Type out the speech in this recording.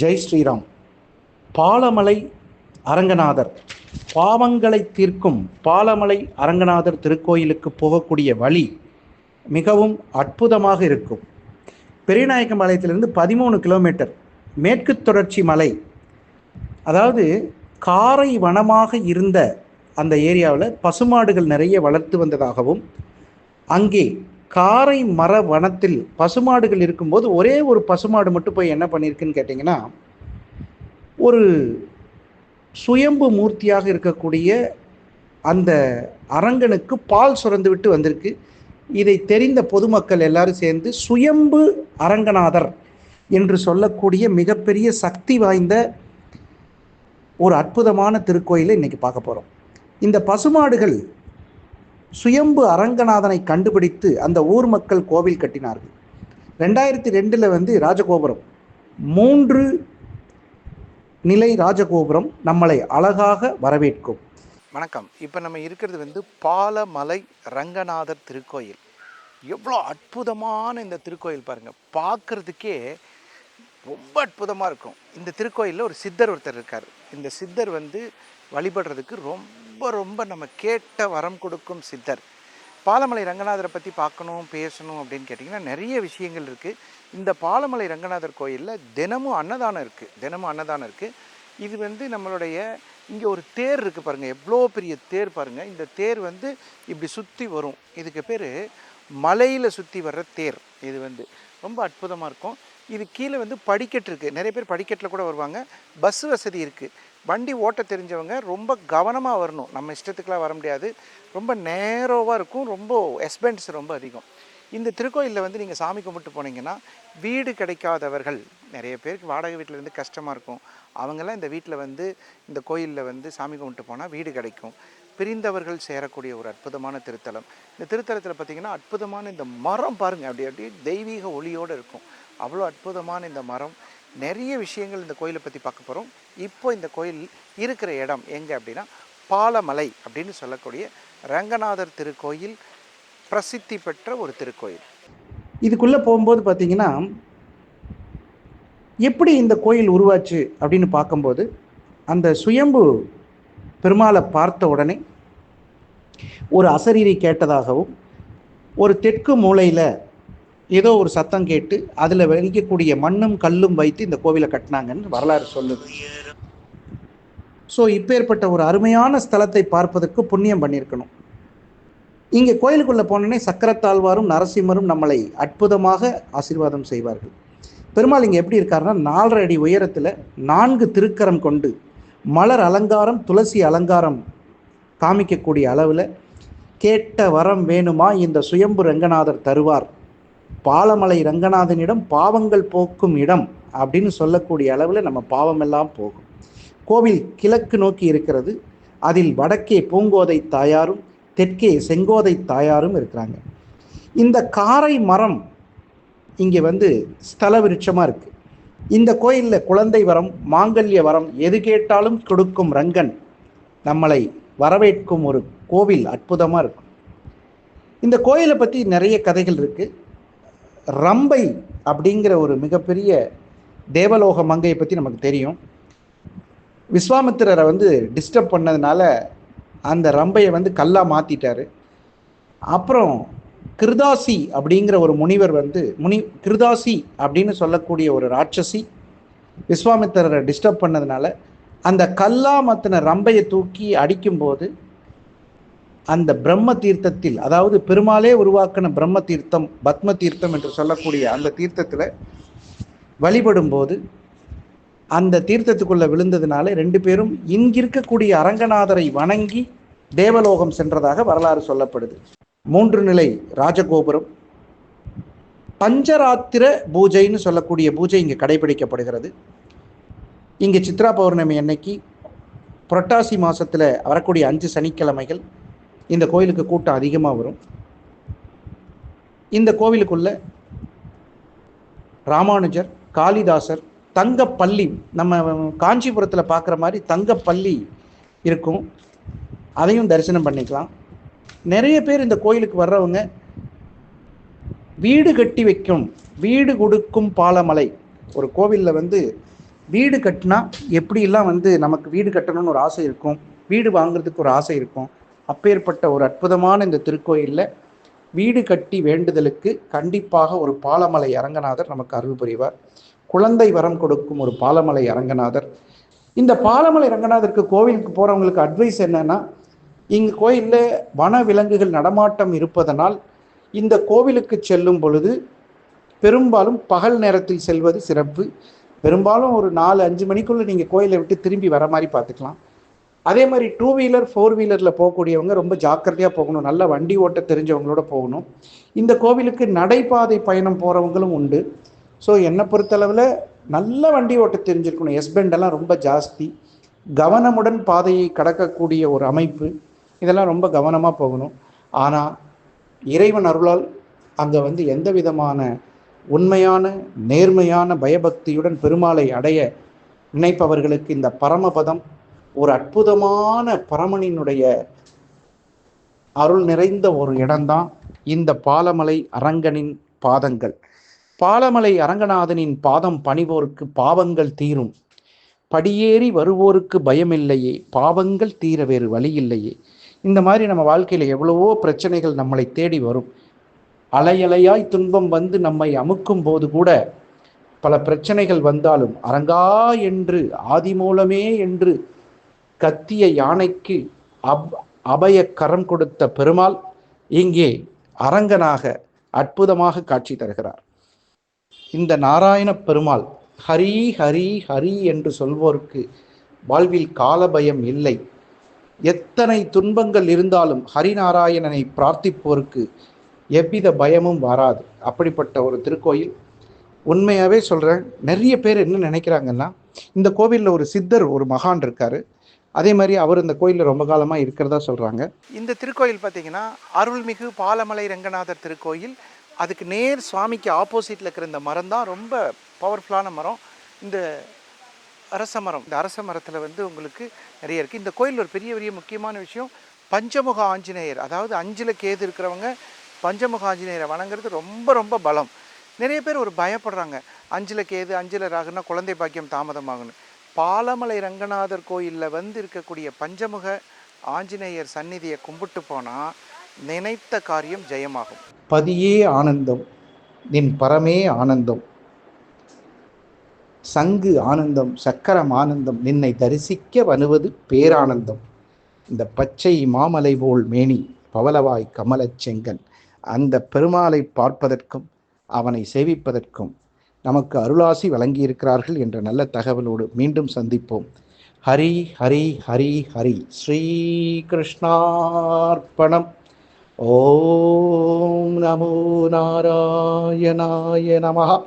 ஜெய் ஸ்ரீராம். பாலமலை அரங்கநாதர். பாவங்களை தீர்க்கும் பாலமலை அரங்கநாதர் திருக்கோயிலுக்கு போகக்கூடிய வழி மிகவும் அற்புதமாக இருக்கும். பெரியநாயக்கம்பாளையத்திலிருந்து பதிமூணு கிலோமீட்டர். மேற்கு தொடர்ச்சி மலை. அதாவது காரை வனமாக இருந்த அந்த ஏரியாவில் பசுமாடுகள் நிறைய வளர்த்து வந்ததாகவும் அங்கே காரை மர வனத்தில் பசுமாடுகள் இருக்கும்போது ஒரே ஒரு பசுமாடு மட்டும் போய் என்ன பண்ணியிருக்குன்னு கேட்டிங்கன்னா ஒரு சுயம்பு மூர்த்தியாக இருக்கக்கூடிய அந்த அரங்கனுக்கு பால் சுரந்து விட்டு வந்திருக்கு. இதை தெரிந்த பொதுமக்கள் எல்லாரும் சேர்ந்து சுயம்பு அரங்கநாதர் என்று சொல்லக்கூடிய மிகப்பெரிய சக்தி வாய்ந்த ஒரு அற்புதமான திருக்கோயிலை இன்னைக்கு பார்க்க போகிறோம் இந்த பசுமாடுகள் சுயம்பு அரங்கநாதனை கண்டுபிடித்து அந்த ஊர் மக்கள் கோவில் கட்டினார்கள். ரெண்டாயிரத்தி ரெண்டில் வந்து ராஜகோபுரம். மூன்று நிலை ராஜகோபுரம் நம்மளை அழகாக வரவேற்கும். வணக்கம். இப்போ நம்ம இருக்கிறது வந்து பாலமலை ரங்கநாதர் திருக்கோயில். எவ்வளோ அற்புதமான இந்த திருக்கோயில் பாருங்கள் பார்க்குறதுக்கே ரொம்ப அற்புதமாக இருக்கும். இந்த திருக்கோயிலில் ஒரு சித்தர் ஒருத்தர் இருக்கார். இந்த சித்தர் வந்து வழிபடுறதுக்கு ரொம்ப ரொம்ப நம்ம கேட்ட வரம் கொடுக்கும் சித்தர். பாலமலை ரங்கநாதரை பற்றி பார்க்கணும் பேசணும் அப்படின்னு கேட்டிங்கன்னா நிறைய விஷயங்கள் இருக்குது இந்த பாலமலை ரங்கநாதர் கோயிலில் தினமும் அன்னதானம் இருக்குது தினமும் அன்னதானம் இருக்குது இது வந்து நம்மளுடைய இங்கே ஒரு தேர் இருக்குது பாருங்கள் எவ்வளோ பெரிய தேர் பாருங்கள் இந்த தேர் வந்து இப்படி சுற்றி வரும். இதுக்கு பேர் மலையில் சுற்றி வர்ற தேர். இது வந்து ரொம்ப அற்புதமாக இருக்கும். இது கீழே வந்து படிக்கட்டு இருக்குது நிறைய பேர் படிக்கட்டில் கூட வருவாங்க. பஸ் வசதி இருக்குது வண்டி ஓட்ட தெரிஞ்சவங்க ரொம்ப கவனமாக வரணும். நம்ம இஷ்டத்துக்குலாம் வர முடியாது. ரொம்ப நேரோவாக இருக்கும். ரொம்ப எக்ஸ்பென்ஸ் ரொம்ப அதிகம். இந்த திருக்கோயிலில் வந்து நீங்கள் சாமி கும்பிட்டு போனீங்கன்னா வீடு கிடைக்காதவர்கள் நிறைய பேருக்கு வாடகை வீட்டில் இருந்து கஷ்டமாக இருக்கும். அவங்கெல்லாம் இந்த வீட்டில் வந்து இந்த கோயிலில் வந்து சாமி கும்பிட்டு போனால் வீடு கிடைக்கும். பிரிந்தவர்கள் சேரக்கூடிய ஒரு அற்புதமான திருத்தலம். இந்த திருத்தலத்தில் பார்த்திங்கன்னா அற்புதமான இந்த மரம் பாருங்கள் அப்படி அப்படியே தெய்வீக ஒளியோடு இருக்கும். அவ்வளோ அற்புதமான இந்த மரம். நிறைய விஷயங்கள் இந்த கோயிலை பற்றி பார்க்க போகிறோம் இப்போ இந்த கோயில் இருக்கிற இடம் எங்கே அப்படின்னா பாலமலை அப்படின்னு சொல்லக்கூடிய ரங்கநாதர் திருக்கோயில் பிரசித்தி பெற்ற ஒரு திருக்கோயில். இதுக்குள்ளே போகும்போது பார்த்தீங்கன்னா எப்படி இந்த கோயில் உருவாச்சு அப்படின்னு பார்க்கும்போது அந்த சுயம்பு பெருமாளை பார்த்த உடனே ஒரு அசரீரி கேட்டதாகவும் ஒரு தெற்கு மூலையில் ஏதோ ஒரு சத்தம் கேட்டு அதில் வெளிக்கக்கூடிய மண்ணும் கல்லும் வைத்து இந்த கோவிலை கட்டினாங்கன்னு வரலாறு சொல்லுது. ஸோ இப்பேற்பட்ட ஒரு அருமையான ஸ்தலத்தை பார்ப்பதற்கு புண்ணியம் பண்ணியிருக்கணும். இங்கே கோயிலுக்குள்ளே போனோடனே சக்கரத்தாழ்வாரும் நரசிம்மரும் நம்மளை அற்புதமாக ஆசீர்வாதம் செய்வார்கள். பெருமாள் இங்கே எப்படி இருக்காருன்னா நாலரை அடி உயரத்தில் நான்கு திருக்கரம் கொண்டு மலர் அலங்காரம் துளசி அலங்காரம் காமிக்கக்கூடிய அளவில் கேட்ட வரம் வேணுமா? இந்த சுயம்பு ரங்கநாதர் தருவார். பாலமலை ரங்கநாதனிடம் பாவங்கள் போக்கும் இடம் அப்படின்னு சொல்லக்கூடிய அளவில் நம்ம பாவமெல்லாம் போகும். கோவில் கிழக்கு நோக்கி இருக்கிறது. அதில் வடக்கே பூங்கோதை தாயாரும் தெற்கே செங்கோதை தாயாரும் இருக்கிறாங்க. இந்த காரை மரம் இங்கே வந்து ஸ்தல விருட்சமாக இருக்குது இந்த கோயிலில் குழந்தை வரம் மாங்கல்ய வரம் எது கேட்டாலும் கொடுக்கும் ரங்கன் நம்மளை வரவேற்கும் ஒரு கோவில் அற்புதமாக இருக்கும். இந்த கோயிலை பற்றி நிறைய கதைகள் இருக்குது ரம்பை அப்படிங்கிற ஒரு மிகப்பெரிய தேவலோக மங்கையை பற்றி நமக்கு தெரியும். விஸ்வாமித்திரரை வந்து டிஸ்டர்ப் பண்ணதுனால அந்த ரம்பையை வந்து கல்லாக மாற்றிட்டாரு அப்புறம் கிருதாசி அப்படிங்கிற ஒரு முனிவர் வந்து முனி கிருதாசி அப்படின்னு சொல்லக்கூடிய ஒரு ராட்சசி விஸ்வாமித்திரரை டிஸ்டர்ப் பண்ணதுனால அந்த கல்லா மத்தின ரம்பையை தூக்கி அடிக்கும்போது அந்த பிரம்ம தீர்த்தத்தில் அதாவது பெருமாளே உருவாக்கின பிரம்ம தீர்த்தம் பத்ம தீர்த்தம் என்று சொல்லக்கூடிய அந்த தீர்த்தத்தில் வழிபடும் போது அந்த தீர்த்தத்துக்குள்ள விழுந்ததுனால ரெண்டு பேரும் இங்கிருக்கக்கூடிய அரங்கநாதரை வணங்கி தேவலோகம் சென்றதாக வரலாறு சொல்லப்படுது. மூன்று நிலை ராஜகோபுரம். பஞ்சராத்திர பூஜைன்னு சொல்லக்கூடிய பூஜை இங்கே கடைபிடிக்கப்படுகிறது. இங்கே சித்ரா பௌர்ணமி அன்னைக்கு புரட்டாசி மாதத்தில் வரக்கூடிய அஞ்சு சனிக்கிழமைகள் இந்த கோயிலுக்கு கூட்டம் அதிகமாக வரும். இந்த கோவிலுக்குள்ள ராமானுஜர் காளிதாசர் தங்கப்பள்ளி நம்ம காஞ்சிபுரத்தில் பார்க்குற மாதிரி தங்கப்பள்ளி இருக்கும். அதையும் தரிசனம் பண்ணிக்கலாம். நிறைய பேர் இந்த கோயிலுக்கு வர்றவங்க வீடு கட்டி வைக்கும் வீடு கொடுக்கும் பாலமலை. ஒரு கோவிலில் வந்து வீடு கட்டினா எப்படிலாம் வந்து நமக்கு வீடு கட்டணும்னு ஒரு ஆசை இருக்கும் வீடு வாங்குறதுக்கு ஒரு ஆசை இருக்கும். அப்பேற்பட்ட ஒரு அற்புதமான இந்த திருக்கோயிலில் வீடு கட்டி வேண்டுதலுக்கு கண்டிப்பாக ஒரு பாலமலை அரங்கநாதர் நமக்கு அருள் புரிவார். குழந்தை வரம் கொடுக்கும் ஒரு பாலமலை அரங்கநாதர். இந்த பாலமலை ரங்கநாதருக்கு கோவிலுக்கு போகிறவங்களுக்கு அட்வைஸ் என்னன்னா இங்கு கோயிலில் வன விலங்குகள் நடமாட்டம் இருப்பதனால் இந்த கோவிலுக்கு செல்லும் பொழுது பெரும்பாலும் பகல் நேரத்தில் செல்வது சிறப்பு. பெரும்பாலும் ஒரு நாலு அஞ்சு மணிக்குள்ளே நீங்கள் கோயிலை விட்டு திரும்பி வர மாதிரி பார்த்துக்கலாம். அதே மாதிரி டூ வீலர் ஃபோர் வீலரில் போகக்கூடியவங்க ரொம்ப ஜாக்கிரதையாக போகணும். நல்ல வண்டி ஓட்ட தெரிஞ்சவங்களோட போகணும். இந்த கோவிலுக்கு நடைபாதை பயணம் போகிறவங்களும் உண்டு. ஸோ என்னை பொறுத்தளவில் நல்ல வண்டி ஓட்ட தெரிஞ்சிருக்கணும். எஸ்பெண்டெல்லாம் ரொம்ப ஜாஸ்தி. கவனமுடன் பாதையை கடக்கக்கூடிய ஒரு அமைப்பு. இதெல்லாம் ரொம்ப கவனமாக போகணும். ஆனால் இறைவன் அருளால் அங்கே வந்து எந்த விதமான உண்மையான நேர்மையான பயபக்தியுடன் பெருமாளை அடைய நினைப்பவர்களுக்கு இந்த பரமபதம் ஒரு அற்புதமான பரமனினுடைய அருள் நிறைந்த ஒரு இடம்தான் இந்த பாலமலை அரங்கனின் பாதங்கள். பாலமலை அரங்கநாதனின் பாதம் பணிவோருக்கு பாவங்கள் தீரும். படியேறி வருவோருக்கு பயமில்லையே பாவங்கள் தீர வேறு வழியில்லையே. இந்த மாதிரி நம்ம வாழ்க்கையில் எவ்வளவோ பிரச்சனைகள் நம்மளை தேடி வரும். அலையலையாய் துன்பம் வந்து நம்மை அமுக்கும் போது கூட பல பிரச்சனைகள் வந்தாலும் அரங்கா என்று ஆதி மூலமே என்று கத்திய யானைக்கு அப் அபய கரம் கொடுத்த பெருமாள் இங்கே அரங்கனாக அற்புதமாக காட்சி தருகிறார். இந்த நாராயண பெருமாள் ஹரி ஹரி ஹரி என்று சொல்வோருக்கு வாழ்வில் காலபயம் இல்லை. எத்தனை துன்பங்கள் இருந்தாலும் ஹரிநாராயணனை பிரார்த்திப்போருக்கு எவ்வித பயமும் வராது. அப்படிப்பட்ட ஒரு திருக்கோயில். உண்மையாகவே சொல்கிறேன் நிறைய பேர் என்ன நினைக்கிறாங்கன்னா இந்த கோவிலில் ஒரு சித்தர் ஒரு மகான் இருக்கார். அதே மாதிரி அவர் இந்த கோயிலில் ரொம்ப காலமாக இருக்கிறதா சொல்கிறாங்க இந்த திருக்கோயில் பார்த்தீங்கன்னா அருள்மிகு பாலமலை ரங்கநாதர் திருக்கோயில். அதுக்கு நேர் சுவாமிக்கு ஆப்போசிட்டில் இருக்கிற இந்த மரம் தான் ரொம்ப பவர்ஃபுல்லான மரம். இந்த அரச மரம். இந்த அரச மரத்தில் வந்து உங்களுக்கு நிறைய இருக்குது இந்த கோயில் ஒரு பெரிய பெரிய முக்கியமான விஷயம் பஞ்சமுக ஆஞ்சநேயர். அதாவது அஞ்சில் கேது இருக்கிறவங்க பஞ்சமுக ஆஞ்சநேயரை வணங்குறது ரொம்ப ரொம்ப பலம். நிறைய பேர் ஒரு பயப்படுறாங்க. அஞ்சில் கேது அஞ்சில் ராகுனா குழந்தை பாக்கியம் தாமதமாகணும் பாலமலை ரங்கநாதர் கோயிலில் வந்து இருக்கக்கூடிய பஞ்சமுக ஆஞ்சநேயர் சந்நிதியை கும்பிட்டு போனால் நினைத்த காரியம் ஜெயமாகும். பதியே ஆனந்தம். நின் பரமே ஆனந்தம். சங்கு ஆனந்தம் சக்கரம் ஆனந்தம் நின்னை தரிசிக்க வனுவது பேரானந்தம். இந்த பச்சை மாமலை போல் மேனி பவளவாய் கமலச் செங்கன் அந்த பெருமாளை பார்ப்பதற்கும் அவனை சேவிப்பதற்கும் நமக்கு அருளாசி வழங்கியிருக்கிறார்கள் என்ற நல்ல தகவலோடு மீண்டும் சந்திப்போம். ஹரி ஹரி ஹரி ஹரி. ஸ்ரீ கிருஷ்ணார்ப்பணம் ஓம் நமோ நாராயணாய நமஹா.